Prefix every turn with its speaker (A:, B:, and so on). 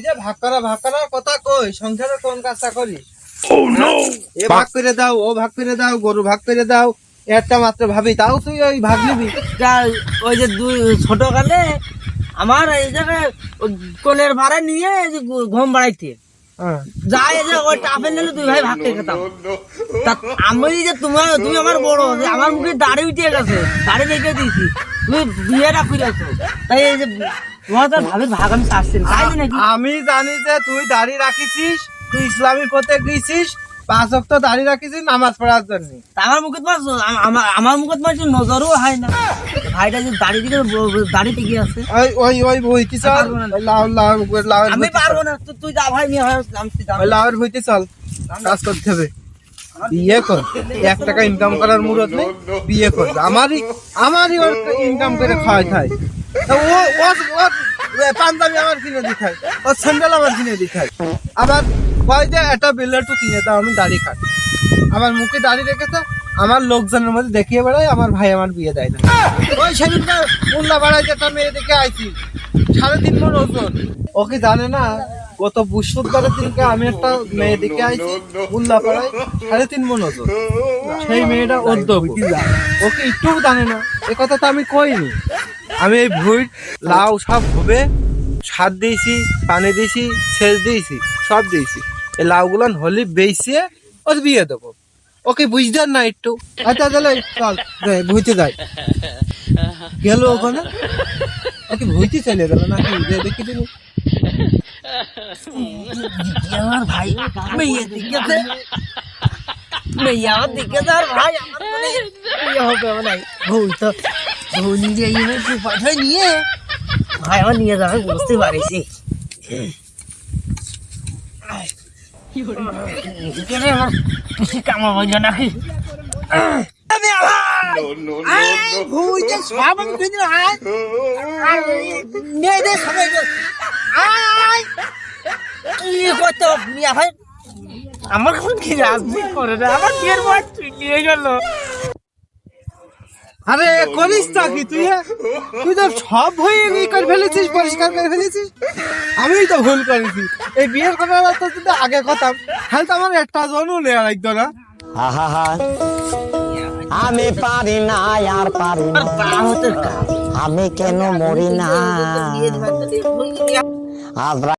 A: এই যে ভাগ করা ভাগ করার কথা কই সংসারে কোন কাজটা করিস এ ভাগ করে দাও ও ভাগ করে দাও গরু ভাগ করে দাও একটা মাত্র ভাবি তাও তুই ওই ভাগ নিবি?
B: ওই যে দুই ছোট কালে আমার এই জায়গায় কোলের ভাড়া নিয়ে এই যে গু- ঘুম বাড়াইতে।
A: হ্যাঁ।
B: যাই যে ওই টাপের নিলে দুই ভাই ভাগ করে খেতাম। আমি যে তোমার তুমি আমার বড় যে আমার মুখে দাড়ি উঠে গেছে দাড়ি রেখে দিয়েছি। তুমি বিয়েটা করেছ তাই এই যে তোমার তো ভাবির ভাগ আমি চাচ্ছি তাই নাকি?
A: আমি জানি যে তুই দাড়ি রাখিছিস তুই ইসলামী পথে গেছিস পাঁচ অক্ট দাড়ি রাখিছিস নামাজ পড়ার জন্য।
B: আমার মুখে তোমার আমার আমার মুখে তোমার নজরও হয় না। ভাইটা যে দাড়ি দিকে দাড়ি টিকে আছে।
A: ওই ওই ওই বইতে চল?
B: পারব না।
A: ওই লাউ লাউ লাউ
B: আমি পারব না তুই- যা ভাই নিয়ে হয় আমি তুই যা।
A: ওই বইতে চল। কাজ করতে হবে। বিয়ে কর। এক টাকা ইনকাম করার মুরত নেই বিয়ে কর। আমারই আমারই ওর ইনকাম করে খাওয়াই ওর পাঞ্জাবি আমার কিনে দিখাই ওর স্যান্ডেল আমার কিনে দিখাই আবার কয় যে একটা বিল্লারটু কিনে দাও, আমি দাড়ি কাটি। আমার মুখে দাড়ি রেখেছে, আমার লোকজনের মধ্যে দেখিয়ে বেড়াই আমার ভাই আমার বিয়ে দেয় না। ওই সেদিনটা মোল্লা পাড়ায় যেটা মেয়ে দেখে আইছি। সাড়ে তিন মন ওজন ওকে জানে না, গত বৃহস্পতিবারের দিনকে আমি একটা মেয়ে দেখে আইছি মোল্লা পাড়ায় সাড়ে তিন মন ওজন সেই মেয়েটা অর্ধ ওকে একটু জানে না? এ কথা তো আমি কইনি। আমি এই ভুইট লাউ সব হবে সার দিয়েছি, পানি দিয়েছি, সেচ দিয়েছি, সব দিয়েছি। এই লাউগুলো হলি বেইছে, ওর বিয়ে দেবো। ওকে বুঝতে না একটু। আচ্ছা তাহলে চল ভুইতে যাই। গেল ওখানে। ওকে ভুইতে চলে গেল নাকি? দেখি তুমি।
B: ভাই দিকেছে। ভাই আমার মনে হবে নাই বউ তো। বউ নিজে নিয়ে? ভাই, আমার নিয়ে যাবে, বুঝতে পারিছি আমার কিছু কামা হইল আমার কোন কি রাজনীতি করে আমার বিয়ের বয়স গেল।
A: আরে করিস তা কি তুই হ্যাঁ? তুই তো সব হয়ে ই করে ফেলেছিস পরিষ্কার করে ফেলেছিস। আমিই তো ভুল করেছি। এই বিয়ের কথাটা তো যদি আগে কথা। তাহলে তো আমার একটা জনও নেওয়া লাগতো না।
C: আহা আমি পারি না আর পারি না। আমি কেন মরি না? আজ